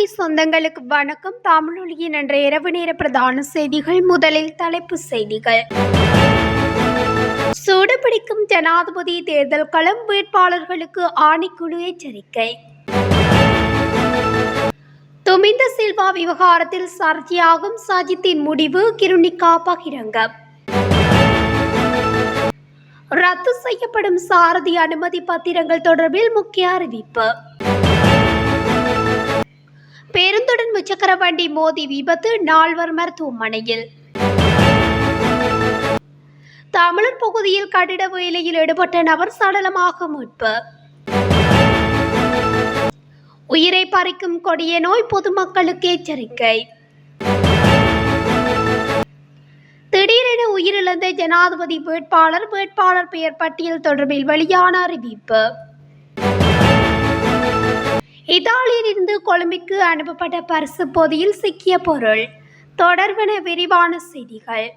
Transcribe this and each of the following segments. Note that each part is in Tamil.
தமிழொலி சொந்தங்களுக்கு வணக்கம். தமிழொலியின் என்ற இரவு நேர பிரதான செய்திகள். முதலில் தலைப்பு செய்திகள். சூடுபிடிக்கும் ஜனாதிபதி தேர்தல் களம் வேட்பாளர்களுக்கு ஆணைக்குழு எச்சரிக்கை. துமிந்த சில்வா விவகாரத்தில் சர்ச்சையாகும் சஜித்தின் முடிவு கிருணிகா பகிரங்கம். ரத்து செய்யப்படும் சாரதி அனுமதி பத்திரங்கள் தொடர்பில் முக்கிய அறிவிப்பு. பேருந்துடன் முச்சக்கர வண்டி மோதி விபத்து நால்வர் மருத்துவமனையில். தமிழர் பகுதியில் கட்டிட வேலையில் ஈடுபட்ட நபர் சடலமாக மீட்பு. உயிரை பறிக்கும் கொடிய நோய் பொதுமக்களுக்கு எச்சரிக்கை. திடீரென உயிரிழந்த ஜனாதிபதி வேட்பாளர் வேட்பாளர் பெயர் பட்டியல் தொடர்பில் வெளியான அறிவிப்பு. இத்தாலியிலிருந்து கொழும்பிற்கு அனுப்பப்பட்ட பரிசு பொதியில் சிக்கிய பொருள். தொடர்பென விரிவான செய்திகள்.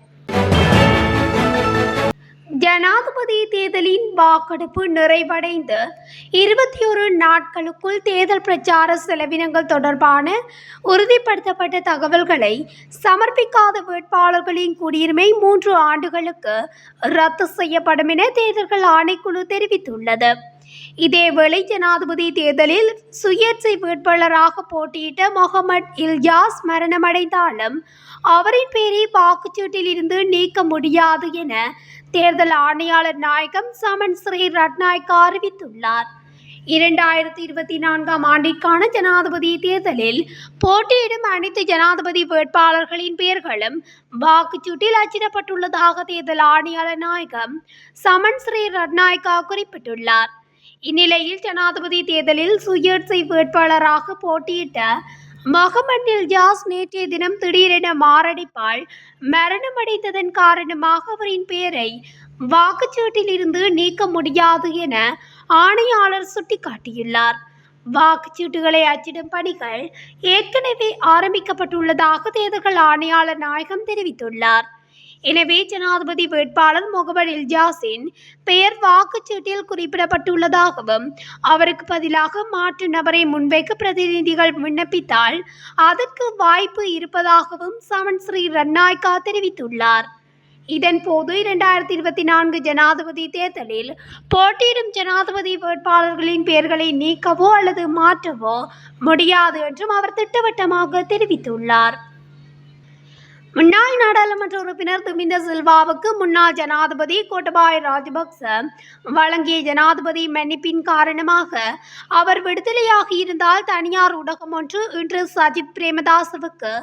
ஜனாதிபதி தேர்தலின் வாக்கெடுப்பு நிறைவடைந்து இருபத்தி ஒரு நாட்களுக்குள் தேர்தல் பிரச்சார செலவினங்கள் தொடர்பான உறுதிப்படுத்தப்பட்ட தகவல்களை சமர்ப்பிக்காத வேட்பாளர்களின் குடியுரிமை மூன்று ஆண்டுகளுக்கு ரத்து செய்யப்படும் என தேர்தல்கள் ஆணைக்குழு தெரிவித்துள்ளது. இதேவேளை ஜனாதிபதி தேர்தலில் சுயேட்சை வேட்பாளராக போட்டியிட்ட முகமது இல்யாஸ் மரணமடைந்தாலும் அவரின் பெயரை வாக்குச்சீட்டில் இருந்து நீக்க முடியாது என தேர்தல் ஆணையாளர் நாயகம் சமன் ஸ்ரீ ரட்நாயக்கா அறிவித்துள்ளார். இரண்டாயிரத்தி இருபத்தி நான்காம் ஆண்டிற்கான ஜனாதிபதி தேர்தலில் போட்டியிடும் அனைத்து ஜனாதிபதி வேட்பாளர்களின் பெயர்களும் வாக்குச்சீட்டில் அச்சிடப்பட்டுள்ளதாக தேர்தல் ஆணையாளர் நாயகம் சமன் ஸ்ரீ ரட்நாயக்கா குறிப்பிட்டுள்ளார். இந்நிலையில் ஜனாதிபதி தேர்தலில் சுயேட்சை வேட்பாளராக போட்டியிட்ட மொஹமட் ஜாஸ் நேற்றைய தினம் திடீரென மாரடைப்பால் மரணமடைந்ததன் காரணமாக அவரின் பெயரை வாக்குச்சீட்டில் இருந்து நீக்க முடியாது என ஆணையாளர் சுட்டிக்காட்டியுள்ளார். வாக்குச்சீட்டுகளை அச்சிடும் பணிகள் ஏற்கனவே ஆரம்பிக்கப்பட்டுள்ளதாக தேர்தல்கள் ஆணையாளர் நாயகம் தெரிவித்துள்ளார். எனவே ஜனாதிபதி வேட்பாளர் முகமது இல்ஜாஸின் பெயர் வாக்குச்சீட்டில் குறிப்பிடப்பட்டுள்ளதாகவும் அவருக்கு பதிலாக மாற்று நபரை முன்வைக்க பிரதிநிதிகள் விண்ணப்பித்தால் அதற்கு வாய்ப்பு இருப்பதாகவும் சமன் ஸ்ரீ ரன்னாய்கா தெரிவித்துள்ளார். இதன் போது இரண்டாயிரத்தி இருபத்தி நான்கு ஜனாதிபதி தேர்தலில் போட்டியிடும் ஜனாதிபதி வேட்பாளர்களின் பெயர்களை நீக்கவோ அல்லது மாற்றவோ முடியாது என்றும் அவர் திட்டவட்டமாக தெரிவித்துள்ளார். முன்னாள் நாடாளுமன்ற உறுப்பினர் துமிந்த சில்வாவுக்கு முன்னாள் ஜனாதிபதி கோட்டபாய் ராஜபக்ச வழங்கிய ஜனாதிபதி மன்னிப்பின் காரணமாக அவர் விடுதலையாகி இருந்தால் தனியார் ஊடகம் ஒன்று இன்று சஜித் பிரேமதாசவுக்கு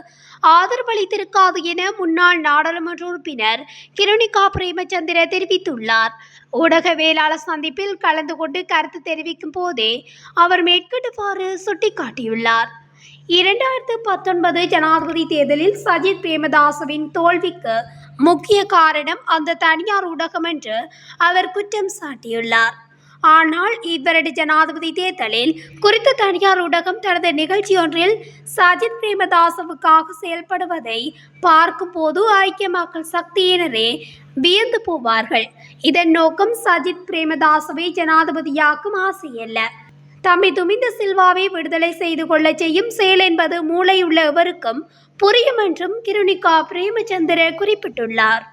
ஆதரவளித்திருக்காது என முன்னாள் நாடாளுமன்ற உறுப்பினர் கிருணிகா பிரேமச்சந்திர தெரிவித்துள்ளார். ஊடகவியலாளர் சந்திப்பில் கலந்து கொண்டு கருத்து தெரிவிக்கும் போதே அவர் மேற்கொண்டவாறு சுட்டிக்காட்டியுள்ளார். இரண்டாயிரத்து பத்தொன்பது ஜனாதிபதி தேர்தலில் சஜித் பிரேமதாசவின் தோல்விக்கு முக்கிய காரணம் அந்த தனியார் ஊடகம் என்று அவர் குற்றம் சாட்டியுள்ளார். ஆனால் இவரது ஜனாதிபதி தேர்தலில் குறித்த தனியார் ஊடகம் தனது நிகழ்ச்சி ஒன்றில் சஜித் பிரேமதாசவுக்காக செயல்படுவதை பார்க்கும்போது ஐக்கிய மக்கள் சக்தியினரே வியந்து போவார்கள். இதன் நோக்கம் சஜித் பிரேமதாசவை ஜனாதிபதியாக்கும் ஆசையல்ல. தம்மை துமிந்த சில்வாவை விடுதலை செய்து கொள்ள செய்யும் செயல் என்பது மூளையுள்ள எவருக்கும் புரியும் என்றும் கிருணிகா பிரேமச்சந்திர குறிப்பிட்டுள்ளார்.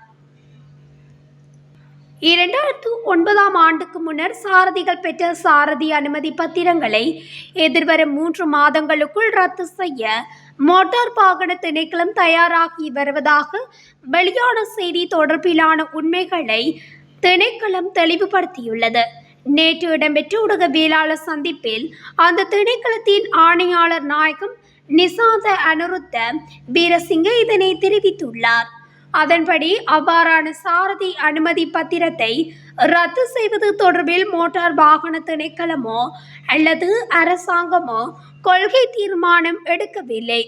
இரண்டாயிரத்து ஒன்பதாம் ஆண்டுக்கு முன்னர் சாரதிகள் பெற்ற சாரதி அனுமதி பத்திரங்களை எதிர்வரும் மூன்று மாதங்களுக்குள் ரத்து செய்ய மோட்டார் வாகன திணைக்களம் தயாராகி வருவதாக வெளியான செய்தி தொடர்பிலான உண்மைகளை திணைக்களம் தெளிவுபடுத்தியுள்ளது. நேற்று இடம்பெற்ற ஊடகவியலாளர் சந்திப்பில் அந்த திணைக்களத்தின் ஆணையாளர் நாயகம் நிசாந்த அனுருத்த வீரசிங்க இதனை தெரிவித்துள்ளார். அதன்படி அவ்வாறான சாரதி அனுமதி பத்திரத்தை ரத்து செய்வது தொடர்பில் மோட்டார் வாகன திணைக்களமோ அல்லது அரசாங்கமோ கொள்கை தீர்மானம் எடுக்கவில்லை.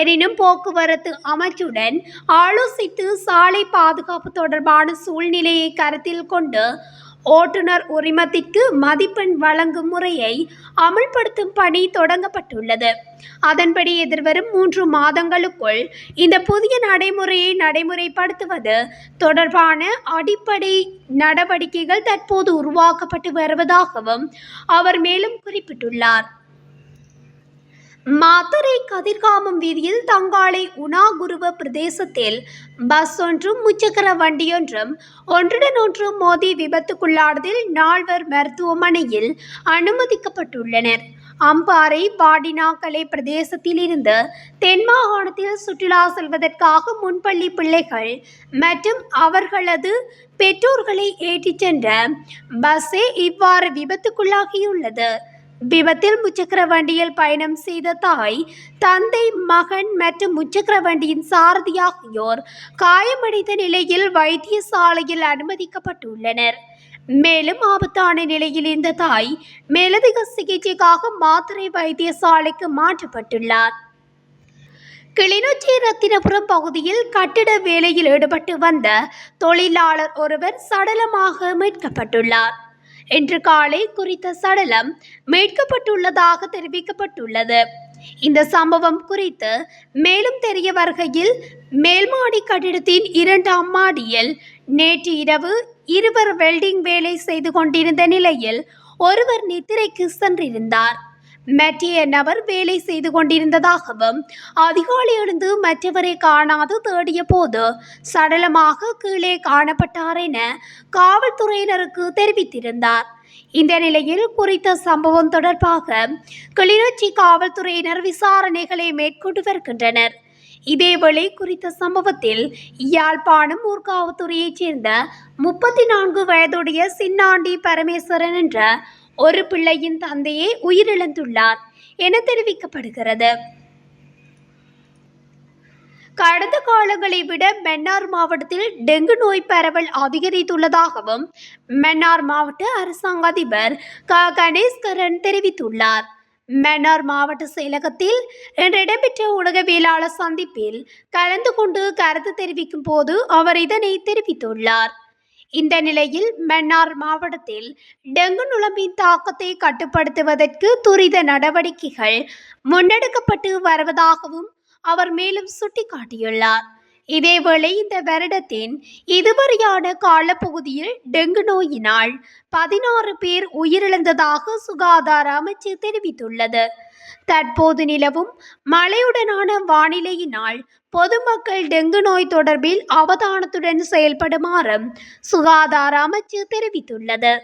எனினும் போக்குவரத்து அமைச்சுடன் ஆலோசித்து சாலை பாதுகாப்பு தொடர்பான சூழ்நிலையை கருத்தில் கொண்டு ஓட்டுநர் உரிமத்திற்கு மதிப்பெண் வழங்கும் முறையை அமல்படுத்தும் பணி தொடங்கப்பட்டுள்ளது. அதன்படி எதிர்வரும் மூன்று மாதங்களுக்குள் இந்த புதிய நடைமுறையை நடைமுறைப்படுத்துவது தொடர்பான அடிப்படை நடவடிக்கைகள் தற்போது உருவாக்கப்பட்டு வருவதாகவும் அவர் மேலும் குறிப்பிட்டுள்ளார். மதுரை கதிர்காமம் வீதியில் தங்காலை உணாகுருவ பிரதேசத்தில் பஸ் ஒன்றும் முச்சக்கர வண்டியொன்றும் ஒன்றுடன் ஒன்று மோதி விபத்துக்குள்ளானதில் நால்வர் மருத்துவமனையில் அனுமதிக்கப்பட்டுள்ளனர். அம்பாறை பாடினாக்கலை பிரதேசத்தில் இருந்து சுற்றுலா செல்வதற்காக முன்பள்ளி பிள்ளைகள் மற்றும் அவர்களது பெற்றோர்களை ஏற்றிச் சென்ற பஸ்ஸே இவ்வாறு விபத்துக்குள்ளாகியுள்ளது. விபத்தில் முச்சக்கர வண்டியில் பயணம் செய்த தாய் தந்தை மகன் மற்றும் முச்சக்கர வண்டியின் சாரதி ஆகியோர் காயமடைந்த நிலையில் வைத்தியசாலையில் அனுமதிக்கப்பட்டுள்ளனர். மேலும் ஆபத்தான நிலையில் இந்த தாய் மேலதிக சிகிச்சைக்காக மாத்திரை வைத்தியசாலைக்கு மாற்றப்பட்டுள்ளார். கிளிநொச்சி ரத்தினபுரம் பகுதியில் கட்டிட வேலையில் ஈடுபட்டு வந்த தொழிலாளர் ஒருவர் சடலமாக மீட்கப்பட்டுள்ளார். இன்று காலை குறித்த சடலம் மீட்கப்பட்டுள்ளதாக தெரிவிக்கப்பட்டுள்ளது. இந்த சம்பவம் குறித்து மேலும் தெரிய வருகையில் மேல்மாடி கட்டிடத்தின் இரண்டாம் மாடியில் நேற்று இரவு இருவர் வெல்டிங் வேலை செய்து கொண்டிருந்த நிலையில் ஒருவர் நித்திரைக்கு சென்றிருந்தார். மற்றைய நபர் வேலை செய்து கொண்டிருந்ததாகவும் அதிகாலை எழுந்து மற்றவரை காணாது தேடிய போது சடலமாக கீழே காணப்பட்டார் என காவல்துறையினருக்கு தெரிவித்திருந்தார். இந்த நிலையில் குறித்த சம்பவம் தொடர்பாக கிளிநொச்சி காவல்துறையினர் விசாரணைகளை மேற்கொண்டு வருகின்றனர். இதேவேளை குறித்த சம்பவத்தில் யாழ்ப்பாணம் ஊர்காவத்துறையைச் சேர்ந்த முப்பத்தி நான்கு வயதுடைய சின்னாண்டி பரமேஸ்வரன் என்ற ஒரு பிள்ளையின் தந்தையே உயிரிழந்துள்ளார் என தெரிவிக்கப்படுகிறது. கடந்த காலங்களை விட மன்னார் மாவட்டத்தில் டெங்கு நோய் பரவல் அதிகரித்துள்ளதாகவும் மன்னார் மாவட்ட அரசாங்க அதிபர் க. கணேஸ்கரன் தெரிவித்துள்ளார். மன்னார் மாவட்ட செயலகத்தில் இன்று இடம்பெற்ற ஊடகவியலாளர் சந்திப்பில் கலந்து கொண்டு கருத்து தெரிவிக்கும் போது அவர் இதனை தெரிவித்துள்ளார். இந்த நிலையில் மன்னார் மாவட்டத்தில் டெங்கு நுழம்பின் தாக்கத்தை கட்டுப்படுத்துவதற்கு துரித நடவடிக்கைகள் முன்னெடுக்கப்பட்டு வருவதாகவும் அவர் மேலும் சுட்டிக்காட்டியுள்ளார். இதேவேளை இந்த வருடத்தின் இதுவரையான காலப்பகுதியில் டெங்கு நோயினால் பதினாறு பேர் உயிரிழந்ததாக சுகாதார அமைச்சு தெரிவித்துள்ளது. தற்போது நிலவும் மழையுடனான வானிலையினால் பொதுமக்கள் டெங்கு நோய் தொடர்பில் அவதானத்துடன் செயல்படுமாறு சுகாதார அமைச்சு தெரிவித்துள்ளது.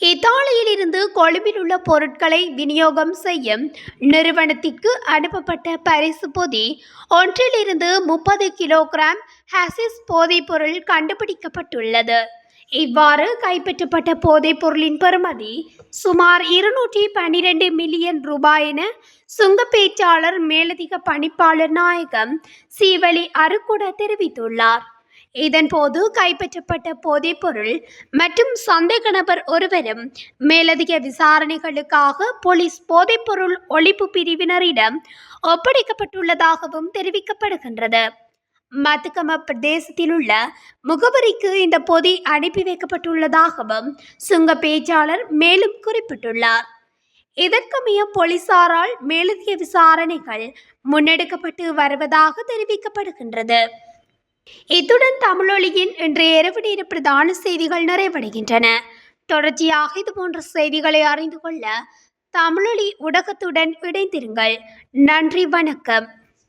இத்தாலியில் இருந்து கொழும்பில் உள்ள பொருட்களை விநியோகம் செய்யும் நிறுவனத்திற்கு அனுப்பப்பட்ட பரிசு பொதி ஒன்றிலிருந்து முப்பது கிலோகிராம் ஹசிஸ் போதைப்பொருள் கண்டுபிடிக்கப்பட்டுள்ளது. இவ்வாறு கைப்பற்றப்பட்ட போதைப் பொருளின் பெறுமதி சுமார் இருநூற்றி பன்னிரண்டு மில்லியன் ரூபாய் என சுங்கப் பேச்சாளர் மேலதிக பணிப்பாளர் நாயகம் சீவலி அருக்குட தெரிவித்துள்ளார். இதன்போது கைப்பற்றப்பட்ட போதைப்பொருள் மற்றும் சந்தேக நபர் ஒருவரும் மேலதிக விசாரணைகளுக்காக போலீஸ் போதைப்பொருள் ஒழிப்பு பிரிவினரிடம் ஒப்படைக்கப்பட்டுள்ளதாகவும் தெரிவிக்கப்படுகின்றது. மத்துக்கம பிரதேசத்தில் உள்ள முகவரிக்கு இந்த பொதி அனுப்பி வைக்கப்பட்டுள்ளதாகவும் சுங்க பேச்சாளர் மேலும் குறிப்பிட்டுள்ளார். இதற்கமைய போலீசாரால் மேலதிக விசாரணைகள் முன்னெடுக்கப்பட்டு வருவதாக தெரிவிக்கப்படுகின்றது. இத்துடன் தமிழொலியின் இன்றைய இரவு நேர பிரதான செய்திகள் நிறைவடைகின்றன. தொடர்ச்சியாக இது போன்ற செய்திகளை அறிந்து கொள்ள தமிழொலி ஊடகத்துடன் இணைந்திருங்கள். நன்றி வணக்கம்.